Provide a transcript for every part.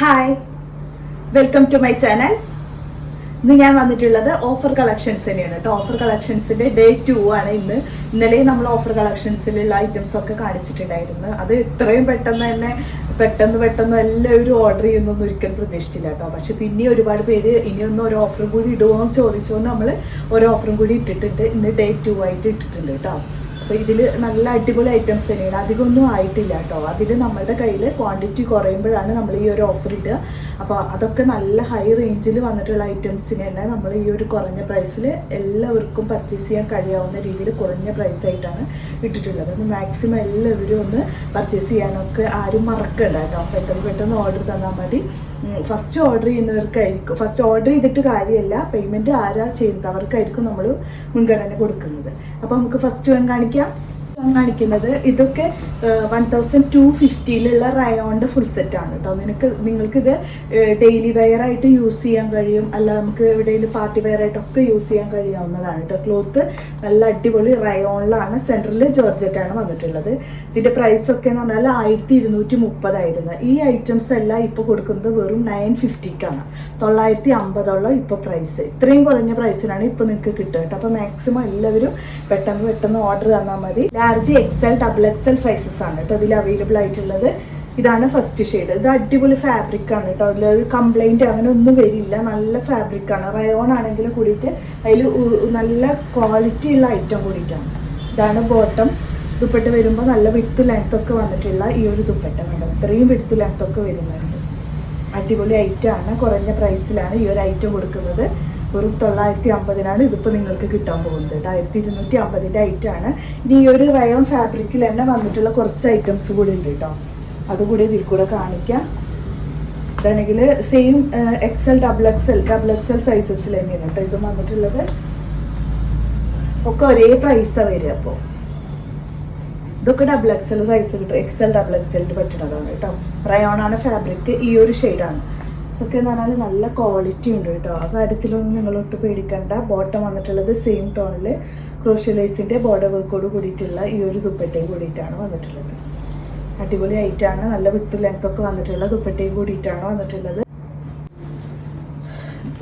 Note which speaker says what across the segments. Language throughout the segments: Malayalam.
Speaker 1: Hi welcome to my channel ഇന്ന് ഞാൻ വന്നിട്ടുള്ളത് ഓഫർ കളക്ഷൻസ് കേട്ടോ. ഓഫർ കളക്ഷൻസിന്റെ ഡേ ടു ആണ് ഇന്ന്. ഇന്നലെ നമ്മൾ ഓഫർ കളക്ഷൻസിലുള്ള ഐറ്റംസ് ഒക്കെ കാണിച്ചിട്ടുണ്ടായിരുന്നു. അത് ഇത്രയും പെട്ടെന്ന് തന്നെ പെട്ടെന്ന് പെട്ടെന്ന് എല്ലാവരും ഓർഡർ ചെയ്യുന്നൊന്നും ഒരിക്കലും പ്രതീക്ഷിച്ചില്ല കേട്ടോ. പക്ഷെ പിന്നെ ഒരുപാട് പേര് ഇനിയൊന്നും ഒരു ഓഫറും കൂടി ഇടുമോ എന്ന് ചോദിച്ചുകൊണ്ട് നമ്മൾ ഒരു ഓഫറും കൂടി ഇട്ടിട്ടുണ്ട്. ഇന്ന് ഡേ ടു ആയിട്ട് ഇട്ടിട്ടുണ്ട് കേട്ടോ. അപ്പോൾ ഇതിൽ നല്ല അടിപൊളി ഐറ്റംസ് തന്നെയാണ്. അധികമൊന്നും ആയിട്ടില്ല കേട്ടോ. അതിൽ നമ്മളുടെ കയ്യിൽ ക്വാണ്ടിറ്റി കുറയുമ്പോഴാണ് നമ്മൾ ഈ ഒരു ഓഫർ ഇടുക. അപ്പോൾ അതൊക്കെ നല്ല ഹൈ റേഞ്ചിൽ വന്നിട്ടുള്ള ഐറ്റംസിന് തന്നെ നമ്മൾ ഈ ഒരു കുറഞ്ഞ പ്രൈസിൽ എല്ലാവർക്കും പർച്ചേസ് ചെയ്യാൻ കഴിയാവുന്ന രീതിയിൽ കുറഞ്ഞ പ്രൈസ് ആയിട്ടാണ് ഇട്ടിട്ടുള്ളത്. അപ്പോൾ മാക്സിമം എല്ലാവരും ഒന്ന് പർച്ചേസ് ചെയ്യാനൊക്കെ ആരും മറക്കണ്ട കേട്ടോ. പെട്ടെന്ന് പെട്ടെന്ന് ഓർഡർ തന്നാൽ മതി. ഫസ്റ്റ് ഓർഡർ ചെയ്യുന്നവർക്കായിരിക്കും ഫസ്റ്റ് ഓർഡർ ചെയ്തിട്ട് കാര്യമല്ല പേയ്മെന്റ് ആരാ ചെയ്യുന്നത് അവർക്കായിരിക്കും നമ്മൾ മുൻഗണന കൊടുക്കുന്നത്. അപ്പോൾ നമുക്ക് ഫസ്റ്റ് വൺ കാണിക്കാം. ഞാൻ കാണിക്കുന്നത് ഇതൊക്കെ വൺ തൗസൻഡ് ടു ഫിഫ്റ്റിയിലുള്ള റയോണിന്റെ ഫുൾ സെറ്റാണ് കേട്ടോ നിനക്ക് നിങ്ങൾക്കിത് ഡെയിലി വെയർ ആയിട്ട് യൂസ് ചെയ്യാൻ കഴിയും. അല്ല നമുക്ക് എവിടെയെങ്കിലും പാർട്ടി വെയർ ആയിട്ടൊക്കെ യൂസ് ചെയ്യാൻ കഴിയാവുന്നതാണ് കേട്ടോ ക്ലോത്ത് നല്ല അടിപൊളി റയോണിലാണ് സെന്ററിൽ ജോർജറ്റാണ് വന്നിട്ടുള്ളത്. ഇതിന്റെ പ്രൈസ് ഒക്കെ എന്ന് പറഞ്ഞാൽ ആയിരത്തി ഇരുന്നൂറ്റി മുപ്പതായിരുന്നു ഈ ഐറ്റംസ് എല്ലാം ഇപ്പോൾ കൊടുക്കുന്നത് വെറും നയൻ ഫിഫ്റ്റിക്കാണ് തൊള്ളായിരത്തി അമ്പതോളം ഇപ്പോൾ പ്രൈസ് ഇത്രയും കുറഞ്ഞ പ്രൈസിനാണ് ഇപ്പോൾ നിങ്ങൾക്ക് കിട്ടുക കേട്ടോ അപ്പോൾ മാക്സിമം എല്ലാവരും പെട്ടെന്ന് പെട്ടെന്ന് ഓർഡർ തന്നാൽ മതി. Large XL double XL sizes ആണ് കേട്ടോ ഇതിൽ അവൈലബിൾ ആയിട്ടുള്ളത്. ഇതാണ് ഫസ്റ്റ് ഷെയ്ഡ് ഇത് അടിപൊളി ഫാബ്രിക് ആണ് കേട്ടോ. അതിൽ കംപ്ലൈന്റ് അങ്ങനെ ഒന്നും വരില്ല. നല്ല ഫാബ്രിക് ആണ്. റയോൺ ആണെങ്കിൽ കൂടിയിട്ട് അതിൽ നല്ല ക്വാളിറ്റി ഉള്ള ഐറ്റം കൂടിയിട്ടാണ്. ഇതാണ് ബോട്ടം ദുപ്പട്ട വരുമ്പോൾ നല്ല വിടുത്ത് ലെങ്ത് ഒക്കെ വന്നിട്ടുള്ള ഈ ഒരു ദുപ്പട്ട വേണം ഇത്രയും വിടുത്ത് ലെങ്ത് ഒക്കെ വരുന്നുണ്ട്. അടിപൊളി ഐറ്റം ആണ്. കുറഞ്ഞ പ്രൈസിലാണ് ഈ ഒരു ഐറ്റം കൊടുക്കുന്നത്. വെറും തൊള്ളായിരത്തി അമ്പതിനാണ് ഇതിപ്പോൾ നിങ്ങൾക്ക് കിട്ടാൻ പോകുന്നത് കേട്ടോ. ആയിരത്തി ഇരുന്നൂറ്റി അമ്പതിന്റെ ഐറ്റം ആണ്. ഇനി ഈ ഒരു റയോൺ ഫാബ്രിക്കിൽ തന്നെ വന്നിട്ടുള്ള കുറച്ച് ഐറ്റംസ് കൂടി ഉണ്ട് കേട്ടോ. അതുകൂടി ഇതിൽ കൂടെ കാണിക്കാം. ഇതാണെങ്കിൽ same XL double XL double XL സൈസസിൽ തന്നെയാണ് കേട്ടോ ഇത് വന്നിട്ടുള്ളത്. ഒക്കെ ഒരേ പ്രൈസാണ് വരിക അപ്പോൾ ഇതൊക്കെ ഡബിൾ എക്സൽ സൈസ് കിട്ടും. എക്സൽ ഡബിൾ എക്സലിന് പറ്റുന്നതാണ് കേട്ടോ. റയോൺ ആണ് ഫാബ്രിക് ഈ ഒരു ഷെയ്ഡാണ് ഇതൊക്കെ എന്ന് പറഞ്ഞാൽ നല്ല ക്വാളിറ്റി ഉണ്ട് കേട്ടോ. ആ കാര്യത്തിലൊന്നും നിങ്ങളൊട്ട് പേടിക്കണ്ട. ബോട്ടം വന്നിട്ടുള്ളത് സെയിം ടോണിൽ ക്രോഷ്യലൈസിന്റെ ബോർഡർ വർക്കോട് കൂടിയിട്ടുള്ള ഈ ഒരു ദുപ്പട്ടയും കൂടിയിട്ടാണ് വന്നിട്ടുള്ളത്. അടിപൊളി ആയിട്ടാണ് നല്ല വിത്ത് ലെങ്ത് ഒക്കെ വന്നിട്ടുള്ള ദുപ്പട്ടയും കൂടിയിട്ടാണ് വന്നിട്ടുള്ളത്.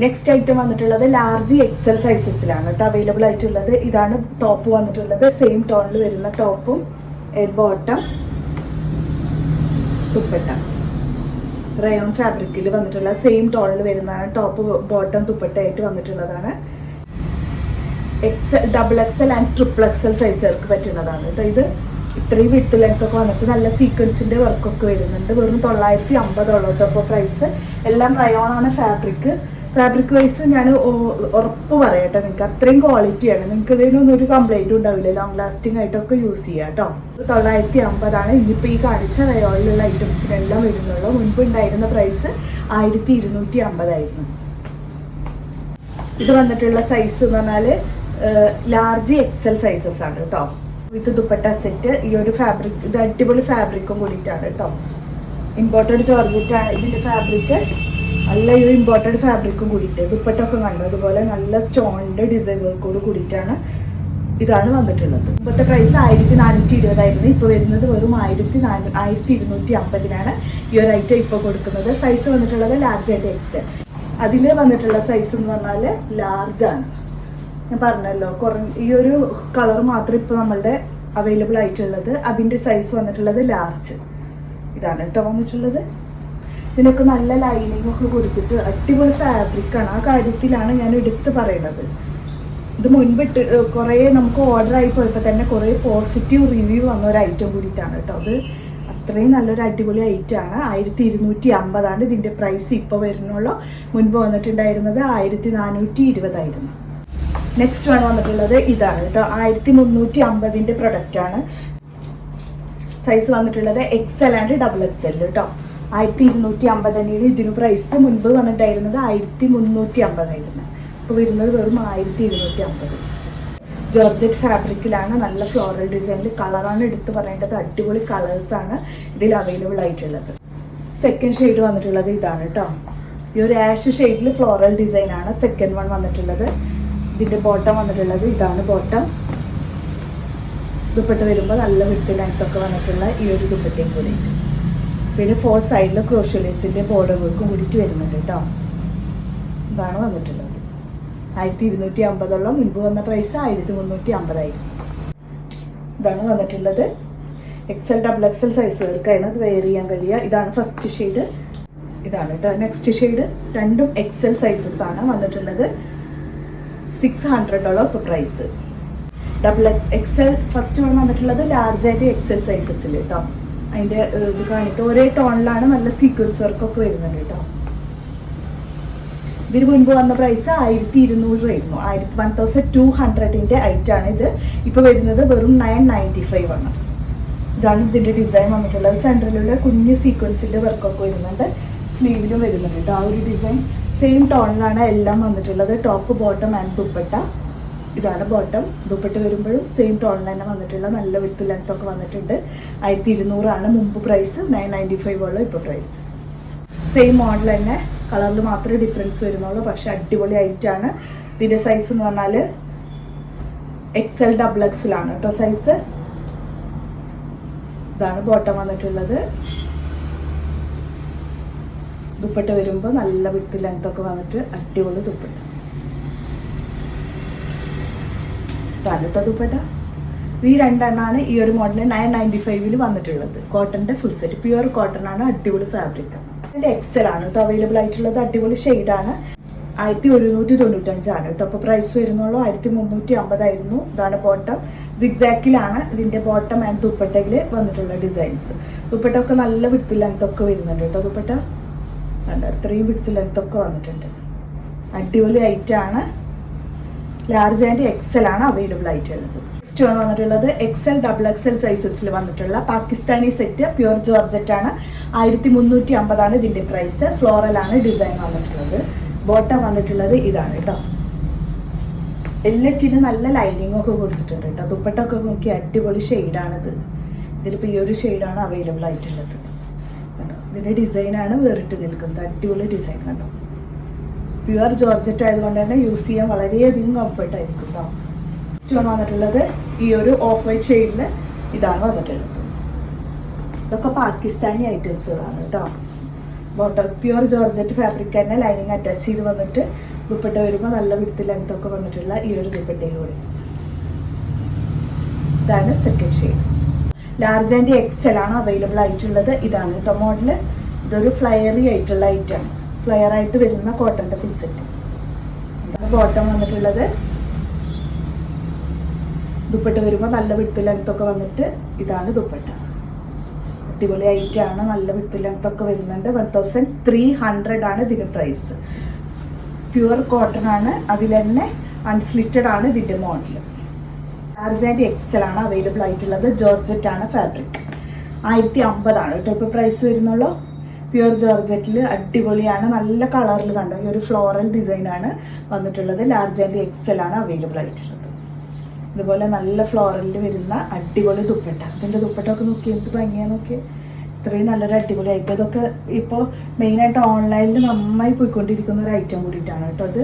Speaker 1: നെക്സ്റ്റ് ഐറ്റം വന്നിട്ടുള്ളത് ലാർജ് എക്സൽ സൈസസിലാണ് കേട്ടോ അവൈലബിൾ ആയിട്ടുള്ളത്. ഇതാണ് ടോപ്പ് വന്നിട്ടുള്ളത്. സെയിം ടോണിൽ വരുന്ന ടോപ്പും ബോട്ടം ദുപ്പട്ട. റയോൺ ഫാബ്രിക്കിൽ വന്നിട്ടുള്ള സെയിം ടോണിൽ വരുന്നതാണ്. ടോപ്പ് ബോട്ടം ദുപ്പട്ടയായിട്ട് വന്നിട്ടുള്ളതാണ്. XL double XL and triple XL സൈസുകാർക്ക് പറ്റുന്നതാണ് കേട്ടോ ഇത്. ഇത്രയും വിട്ട് ലെങ്ത് ഒക്കെ വന്നിട്ട് നല്ല സീക്വൻസിന്റെ വർക്കൊക്കെ വരുന്നുണ്ട്. വെറും തൊള്ളായിരത്തി അമ്പതോളം കേട്ടോ അപ്പോൾ പ്രൈസ് എല്ലാം റയോൺ ആണ് ഫാബ്രിക് വൈസ് ഞാൻ ഉറപ്പ് പറയട്ടെ നിങ്ങൾക്ക് അത്രയും ക്വാളിറ്റിയാണ് നിങ്ങൾക്ക് ഇതിനൊന്നും ഒരു കംപ്ലൈന്റും ഉണ്ടാവില്ല. ലോങ് ലാസ്റ്റിംഗ് ആയിട്ടൊക്കെ യൂസ് ചെയ്യാം കേട്ടോ. തൊള്ളായിരത്തി അമ്പതാണ്. ഇനിയിപ്പോൾ ഈ കാണിച്ച റയോളിലുള്ള ഐറ്റംസിനെല്ലാം വരുന്നുള്ളൂ. മുൻപ് ഉണ്ടായിരുന്ന പ്രൈസ് ആയിരത്തി ഇരുന്നൂറ്റി അമ്പതായിരുന്നു. ഇത് വന്നിട്ടുള്ള സൈസ് എന്ന് പറഞ്ഞാൽ ലാർജ് എക്സൽ സൈസസ് ആണ് കേട്ടോ. വിത്ത് ദുപ്പട്ട സെറ്റ് ഈ ഒരു ഫാബ്രിക് ഇത് അടിപൊളി ഫാബ്രിക്കും കൂടിയിട്ടാണ് കേട്ടോ. ഇമ്പോർട്ടന്റ് ജോർജറ്റാണ് ഇതിന്റെ ഫാബ്രിക് നല്ല ഒരു ഇമ്പോർട്ടന്റ് ഫാബ്രിക്കും കൂടിയിട്ട് ദുപ്പട്ടൊക്കെ കണ്ടു. അതുപോലെ നല്ല സ്റ്റോണിന്റെ ഡിസൈൻ വർക്കോട് കൂടിയിട്ടാണ് ഇതാണ് വന്നിട്ടുള്ളത്. ഇപ്പോഴത്തെ പ്രൈസ് ആയിരത്തി നാനൂറ്റി ഇരുപതായിരുന്നു ഇപ്പോൾ വരുന്നത് വെറും ആയിരത്തി നാനൂ ആയിരത്തി ഇരുന്നൂറ്റി അമ്പതിനാണ് ഈ ഒരു ഐറ്റം ഇപ്പോൾ കൊടുക്കുന്നത്. സൈസ് വന്നിട്ടുള്ളത് ലാർജ് ആൻഡ് എക്സ് അതിൽ വന്നിട്ടുള്ള സൈസ് എന്ന് പറഞ്ഞാൽ ലാർജാണ് ഞാൻ പറഞ്ഞല്ലോ കുറ ഈ ഒരു കളർ മാത്രം ഇപ്പോൾ നമ്മളുടെ അവൈലബിൾ ആയിട്ടുള്ളത്. അതിന്റെ സൈസ് വന്നിട്ടുള്ളത് ലാർജ് ഇതാണ് കേട്ടോ വന്നിട്ടുള്ളത്. ഇതിനൊക്കെ നല്ല ലൈനിങ് ഒക്കെ കൊടുത്തിട്ട് അടിപൊളി ഫാബ്രിക്കാണ് ആ കാര്യത്തിലാണ് ഞാൻ എടുത്ത് പറയണത്. ഇത് മുൻപിട്ട് കുറേ നമുക്ക് ഓർഡർ ആയി പോയപ്പോൾ തന്നെ കുറേ പോസിറ്റീവ് റിവ്യൂ വന്ന ഒരു ഐറ്റം കൂടിയിട്ടാണ് കേട്ടോ അത്. അത്രയും നല്ലൊരു അടിപൊളി ഐറ്റം ആണ്. ആയിരത്തി ഇരുന്നൂറ്റി അമ്പതാണ് ഇതിന്റെ പ്രൈസ് ഇപ്പോൾ വരുന്നുള്ളൂ. മുൻപ് വന്നിട്ടുണ്ടായിരുന്നത് ആയിരത്തി നാനൂറ്റി ഇരുപതായിരുന്നു നെക്സ്റ്റ് വൺ വന്നിട്ടുള്ളത് ഇതാണ് കേട്ടോ. ആയിരത്തി മുന്നൂറ്റി അമ്പതിന്റെ പ്രൊഡക്റ്റാണ് സൈസ് വന്നിട്ടുള്ളത് എക്സൽ ആൻഡ് ഡബിൾ എക്സൽ കേട്ടോ ആയിരത്തി ഇരുന്നൂറ്റി അമ്പത് തന്നെയാണ് ഇതിന് പ്രൈസ് മുൻപ് വന്നിട്ടായിരുന്നത് ആയിരത്തി മുന്നൂറ്റി അമ്പതായിരുന്നു ഇപ്പോൾ വരുന്നത് വെറും ആയിരത്തി ഇരുന്നൂറ്റി അമ്പത് ജോർജറ്റ് ഫാബ്രിക്കിലാണ് നല്ല ഫ്ലോറൽ ഡിസൈനിൽ കളറാണ് എടുത്ത് പറയേണ്ടത്. അടിപൊളി കളേഴ്സാണ് ഇതിൽ അവൈലബിൾ ആയിട്ടുള്ളത്. സെക്കൻഡ് ഷെയ്ഡ് വന്നിട്ടുള്ളത് ഇതാണ് കേട്ടോ ഈ ഒരു ആഷ് ഷെയ്ഡിൽ ഫ്ലോറൽ ഡിസൈൻ ആണ് സെക്കൻഡ് വൺ വന്നിട്ടുള്ളത്. ഇതിന്റെ ബോട്ടം വന്നിട്ടുള്ളത് ഇതാണ് ബോട്ടം ദുപ്പട്ട വരുമ്പോൾ നല്ല വിട്ട് ലെങ്ത്തൊക്കെ വന്നിട്ടുള്ള ഈ ഒരു ദുപ്പട്ടയും കൂടി. പിന്നെ ഫോർ സൈഡിൽ ക്രോഷ്യലേസിന്റെ ബോർഡർ വർക്കും കൂടിയിട്ട് വരുന്നുണ്ട് കേട്ടോ. ഇതാണ് വന്നിട്ടുള്ളത്. ആയിരത്തി ഇരുന്നൂറ്റി അമ്പതോളം മുൻപ് വന്ന പ്രൈസ് ആയിരത്തി മുന്നൂറ്റി അമ്പതായിരുന്നു ഇതാണ് വന്നിട്ടുള്ളത് എക്സൽ ഡബിൾ എക്സൽ സൈസുകൾക്കാണ് അത് വെയർ ചെയ്യാൻ കഴിയുക. ഇതാണ് ഫസ്റ്റ് ഷെയ്ഡ് ഇതാണ് കേട്ടോ. നെക്സ്റ്റ് ഷെയ്ഡ് രണ്ടും എക്സൽ സൈസസ് ആണ് വന്നിട്ടുള്ളത്. സിക്സ് ഹൺഡ്രഡോളം ഇപ്പോൾ price double X XL first വന്നിട്ടുള്ളത് ലാർജ് ആയിട്ട് എക്സൽ സൈസസിൽ കേട്ടോ. അതിന്റെ ഏഹ്, ഇത് കാണിക്കുക ഒരേ ടോണിലാണ് നല്ല സീക്വൻസ് വർക്കൊക്കെ വരുന്നുണ്ട് കേട്ടോ. ഇതിന് മുൻപ് വന്ന പ്രൈസ് ആയിരത്തി ഇരുന്നൂറ് ആയിരുന്നു. ആയിരത്തി വൺ തൗസൻഡ് ടു ഹൺഡ്രഡിന്റെ ഐറ്റാണ് ഇത്. ഇപ്പോൾ വരുന്നത് വെറും നയൻ നയന്റി ഫൈവ് ആണ്. ഇതാണ് ഇതിന്റെ ഡിസൈൻ വന്നിട്ടുള്ളത്. സെൻട്രലുള്ള കുഞ്ഞ് സീക്വൻസിന്റെ വർക്കൊക്കെ വരുന്നുണ്ട്. സ്ലീവിലും വരുന്നുണ്ട് ആ ഒരു ഡിസൈൻ സെയിം ടോണിലാണ് എല്ലാം വന്നിട്ടുള്ളത്. Top bottom and dupatta. ഇതാണ് ബോട്ടം ദുപ്പട്ട് വരുമ്പോഴും സെയിം ടോൺ തന്നെ വന്നിട്ടുള്ള നല്ല വിത്ത് ലെങ്ത് ഒക്കെ വന്നിട്ടുണ്ട്. ആയിരത്തി ഇരുന്നൂറാണ് മുമ്പ് പ്രൈസ് നയൻ നയന്റി ഫൈവ് ഉള്ളു ഇപ്പോൾ പ്രൈസ് സെയിം മോഡൽ തന്നെ. കളറിൽ മാത്രമേ ഡിഫറൻസ് വരുന്നുള്ളൂ. പക്ഷേ അടിപൊളി ആയിട്ടാണ് ഇതിന്റെ സൈസ് എന്ന് പറഞ്ഞാൽ എക്സൽ ഡബിൾ എക്സലാണ് കേട്ടോ സൈസ് ഇതാണ് ബോട്ടം വന്നിട്ടുള്ളത്. ദുപ്പട്ട വരുമ്പോൾ നല്ല വിടുത്ത് ലെങ്ത്തൊക്കെ വന്നിട്ട് അടിപൊളി ദുപ്പട്ട. ഇതാണ് കേട്ടോ ദുപ്പട്ട? ഈ രണ്ടെണ്ണമാണ് ഈ ഒരു മോഡൽ നയൻ നയന്റി ഫൈവിൽ വന്നിട്ടുള്ളത്. കോട്ടന്റെ ഫുൾ സെറ്റ് പ്യുവർ കോട്ടൺ ആണ് അടിപൊളി ഫാബ്രിക് അതിന്റെ എക്സൽ ആണ് കേട്ടോ അവൈലബിൾ ആയിട്ടുള്ളത്. അടിപൊളി ഷെയ്ഡാണ് ആയിരത്തി ഒരുന്നൂറ്റി തൊണ്ണൂറ്റഞ്ചാണ് കേട്ടോ അപ്പോൾ പ്രൈസ് വരുന്നുള്ളൂ ആയിരത്തി മുന്നൂറ്റി അമ്പതായിരുന്നു. ഇതാണ് ബോട്ടം സിഗ്സാക്കിലാണ് ഇതിന്റെ ബോട്ടം ആൻഡ് ദുപ്പട്ടയിൽ വന്നിട്ടുള്ള ഡിസൈൻസ് ദുപ്പട്ട ഒക്കെ നല്ല വിടുത്ത് ലെങ്ത്തൊക്കെ വരുന്നുണ്ട് കേട്ടോ ദുപ്പട്ട. കണ്ടോ? അത്രയും വിടുത്ത് ലെങ്ത് ഒക്കെ വന്നിട്ടുണ്ട്. അടിപൊളി ഐറ്റാണ് ലാർജ് ആൻഡ് എക്സൽ ആണ് അവൈലബിൾ ആയിട്ടുള്ളത്. നെക്സ്റ്റ് വന്നിട്ടുള്ളത് എക്സൽ ഡബിൾ എക്സൽ സൈസസിൽ വന്നിട്ടുള്ള പാകിസ്ഥാനി സെറ്റ് പ്യുവർ ജോർജറ്റ് ആണ്. ആയിരത്തി മുന്നൂറ്റി അമ്പതാണ് ഇതിന്റെ പ്രൈസ് ഫ്ലോറൽ ആണ് ഡിസൈൻ വന്നിട്ടുള്ളത്. ബോട്ടം വന്നിട്ടുള്ളത് ഇതാണ് കേട്ടോ എല്ലാറ്റിനും നല്ല ലൈനിങ് ഒക്കെ കൊടുത്തിട്ടുണ്ട് കേട്ടോ ദുപ്പട്ടൊക്കെ നോക്കി അടിപൊളി ഷെയ്ഡാണിത് ഇതിലിപ്പോൾ ഈ ഒരു ഷെയ്ഡാണ് അവൈലബിൾ ആയിട്ടുള്ളത്. കണ്ടോ? ഇതിന്റെ ഡിസൈനാണ് വേറിട്ട് നിൽക്കുന്നത്. അടിപൊളി ഡിസൈൻ കണ്ടോ? പ്യുവർ ജോർജറ്റ് ആയതുകൊണ്ട് തന്നെ യൂസ് ചെയ്യാൻ വളരെയധികം കംഫർട്ട് ആയിരിക്കും കേട്ടോ സ്റ്റോൺ വന്നിട്ടുള്ളത് ഈ ഒരു ഓഫ് വൈറ്റ് ഷെയ്ഡിൽ ഇതാണ് വന്നിട്ടുള്ളത്. ഇതൊക്കെ പാകിസ്ഥാനി ഐറ്റംസുകളാണ് കേട്ടോ ബോട്ടം പ്യുവർ ജോർജറ്റ് ഫാബ്രിക് തന്നെ ലൈനിങ് അറ്റാച്ച് ചെയ്ത് വന്നിട്ട് ദുപ്പട്ട വരുമ്പോൾ നല്ല വിടുത്ത് ലെങ്ത് ഒക്കെ വന്നിട്ടുള്ള ഈ ഒരു ദുപ്പട്ടയും കൂടി. ഇതാണ് second shade large and XL ആണ് അവൈലബിൾ ആയിട്ടുള്ളത്. ഇതാണ് കേട്ടോ മോഡൽ ഇതൊരു ഫ്ലയറി ആയിട്ടുള്ള ഐറ്റാണ് ഫ്ലയർ ആയിട്ട് വരുന്ന കോട്ടന്റെ ഫുൾ സെറ്റ് ബോട്ടം വന്നിട്ടുള്ളത്. ദുപ്പട്ട വരുമ്പോൾ നല്ല വിടുത്ത് ലെങ്ത്തൊക്കെ വന്നിട്ട് ഇതാണ് ദുപ്പട്ട. അടിപൊളി ഐറ്റാണ് നല്ല വിടുത്ത് ലെങ്ത് ഒക്കെ വരുന്നുണ്ട്. വൺ തൗസൻഡ് ത്രീ ഹൺഡ്രഡ് ആണ് ഇതിന്റെ പ്രൈസ് പ്യുവർ കോട്ടൺ ആണ്. അതിൽ തന്നെ അൺസ്ലിറ്റഡ് ആണ് ഇതിന്റെ മോഡൽ ലാർജ് ആൻഡ് എക്സൽ ആണ് അവൈലബിൾ ആയിട്ടുള്ളത്. ജോർജറ്റ് ആണ് ഫാബ്രിക് ആയിരത്തി അമ്പതാണ് കേട്ടോ ഇപ്പോൾ പ്രൈസ് വരുന്നുള്ളൂ. പ്യുവർ ജോർജറ്റിൽ അടിപൊളിയാണ്. നല്ല കളറിൽ കണ്ടോ? ഈ ഒരു ഫ്ലോറൽ ആണ് വന്നിട്ടുള്ളത്. ലാർജ് ആൻഡ് എക്സൽ ആണ് അവൈലബിൾ ആയിട്ടുള്ളത്. ഇതുപോലെ നല്ല ഫ്ലോറലിൽ വരുന്ന അടിപൊളി ദുപ്പട്ട. ഇതിന്റെ ദുപ്പട്ടൊക്കെ നോക്കി എന്ത് ഭംഗിയാണ് നോക്കി ഇത്രയും നല്ലൊരു അടിപൊളി ഐറ്റം ഇതൊക്കെ ഇപ്പോൾ മെയിനായിട്ട് ഓൺലൈനിൽ നന്നായി പോയിക്കൊണ്ടിരിക്കുന്ന ഒരു ഐറ്റം കൂടിയിട്ടാണ് കേട്ടോ അത്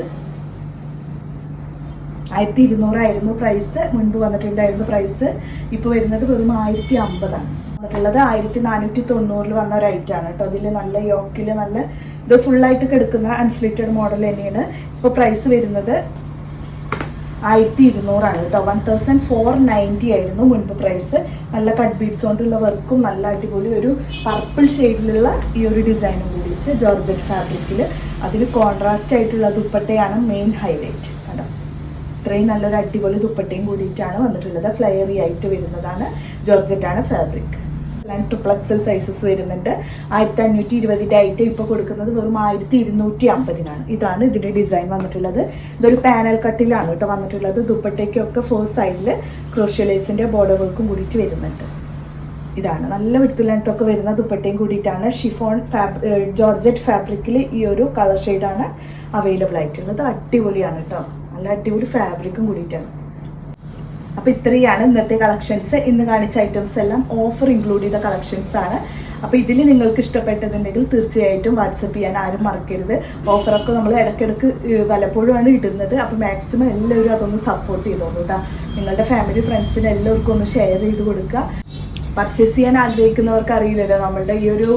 Speaker 1: ആയിരത്തി ഇരുന്നൂറായിരുന്നു പ്രൈസ് മുൻപ് വന്നിട്ടുണ്ടായിരുന്നു പ്രൈസ് ഇപ്പോൾ വരുന്നത് വെറും ആയിരത്തി അമ്പതാണ്. വന്നിട്ടുള്ളത് ആയിരത്തി നാനൂറ്റി തൊണ്ണൂറിൽ വന്ന ഒരു ഐറ്റാണ് കേട്ടോ. അതിൽ നല്ല യോക്കിൽ നല്ല ഇത് ഫുള്ളായിട്ട് കിടക്കുന്ന അൺസ്ലിറ്റഡ് മോഡൽ തന്നെയാണ്. ഇപ്പോൾ പ്രൈസ് വരുന്നത് ആയിരത്തി ഇരുന്നൂറാണ് കേട്ടോ. വൺ തൗസൻഡ് ഫോർ നയന്റി ആയിരുന്നു മുൻപ് പ്രൈസ് നല്ല കട്ട് ബീഡ്സ് കൊണ്ടുള്ള വർക്കും നല്ല അടിപൊളി ഒരു പർപ്പിൾ ഷെയ്ഡിലുള്ള ഈ ഒരു ഡിസൈനും കൂടിയിട്ട് ജോർജറ്റ് ഫാബ്രിക്കിൽ അതിൽ കോൺട്രാസ്റ്റ് ആയിട്ടുള്ള ദുപ്പട്ടയാണ് മെയിൻ ഹൈലൈറ്റ് കേട്ടോ ഇത്രയും നല്ലൊരു അടിപൊളി ദുപ്പട്ടയും കൂടിയിട്ടാണ് വന്നിട്ടുള്ളത്. ഫ്ലയറി ആയിട്ട് വരുന്നതാണ് ജോർജറ്റാണ് ഫാബ്രിക് ട്രിപ്ലക്സൽ സൈസസ് വരുന്നുണ്ട്. ആയിരത്തി അഞ്ഞൂറ്റി ഇരുപതിന്റെ ഐറ്റം ഇപ്പോൾ കൊടുക്കുന്നത് വെറും ആയിരത്തി ഇരുന്നൂറ്റി അമ്പതിനാണ് ഇതാണ് ഇതിന്റെ ഡിസൈൻ വന്നിട്ടുള്ളത്. ഇതൊരു പാനൽ കട്ടിലാണ് കേട്ടോ വന്നിട്ടുള്ളത്. ദുപ്പട്ടയ്ക്കൊക്കെ ഫോർ സൈഡിൽ ക്രോഷ്യലൈസിന്റെ ബോർഡർ വർക്കും കൂടിയിട്ട് വരുന്നുണ്ട്. ഇതാണ്. നല്ല വിടുത്ത് ലെങ്ത്തൊക്കെ വരുന്ന ദുപ്പട്ടയും കൂടിയിട്ടാണ് ഷിഫോൺ ഫാബ്രി ജോർജറ്റ് ഫാബ്രിക്കിൽ ഈ ഒരു കളർ ഷെയ്ഡാണ് അവൈലബിൾ ആയിട്ടുള്ളത്. അടിപൊളിയാണ് കേട്ടോ. നല്ല അടിപൊളി ഫാബ്രിക്കും കൂടിയിട്ടാണ്. അപ്പോൾ ഇത്രയാണ് ഇന്നത്തെ കളക്ഷൻസ് ഇന്ന് കാണിച്ച ഐറ്റംസ് എല്ലാം ഓഫർ ഇൻക്ലൂഡ് ചെയ്ത കളക്ഷൻസ് ആണ്. അപ്പോൾ ഇതിൽ നിങ്ങൾക്ക് ഇഷ്ടപ്പെട്ടതുണ്ടെങ്കിൽ തീർച്ചയായിട്ടും വാട്സപ്പ് ചെയ്യാൻ ആരും മറക്കരുത്. ഓഫറൊക്കെ നമ്മൾ ഇടയ്ക്കിടയ്ക്ക് വല്ലപ്പോഴുമാണ് ഇടുന്നത്. അപ്പോൾ മാക്സിമം എല്ലാവരും അതൊന്ന് സപ്പോർട്ട് ചെയ്തോളൂ കേട്ടോ നിങ്ങളുടെ ഫാമിലി ഫ്രണ്ട്സിന് എല്ലാവർക്കും ഒന്ന് ഷെയർ ചെയ്ത് കൊടുക്കുക. പർച്ചേസ് ചെയ്യാൻ ആഗ്രഹിക്കുന്നവർക്ക് അറിയില്ലല്ലോ നമ്മളുടെ ഈ ഒരു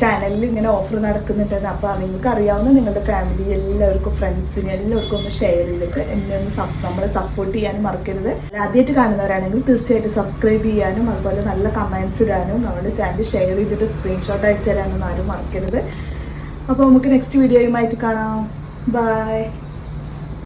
Speaker 1: ചാനലിൽ ഇങ്ങനെ ഓഫർ നടക്കുന്നുണ്ടെന്ന്. അപ്പോൾ നിങ്ങൾക്ക് അറിയാവുന്ന നിങ്ങളുടെ ഫാമിലി എല്ലാവർക്കും ഫ്രണ്ട്സിന് എല്ലാവർക്കും ഒന്ന് ഷെയർ ചെയ്തിട്ട് എന്നെ ഒന്ന് നമ്മളെ സപ്പോർട്ട് ചെയ്യാനും മറക്കരുത്. ആദ്യമായിട്ട് കാണുന്നവരാണെങ്കിൽ തീർച്ചയായിട്ടും സബ്സ്ക്രൈബ് ചെയ്യാനും അതുപോലെ നല്ല കമൻസ് ഇടാനും നമ്മുടെ ചാനൽ ഷെയർ ചെയ്തിട്ട് സ്ക്രീൻഷോട്ട് അയച്ചു തരാനൊന്നും ആരും മറക്കരുത്. അപ്പോൾ നമുക്ക് നെക്സ്റ്റ് വീഡിയോയുമായിട്ട് കാണാം. ബൈ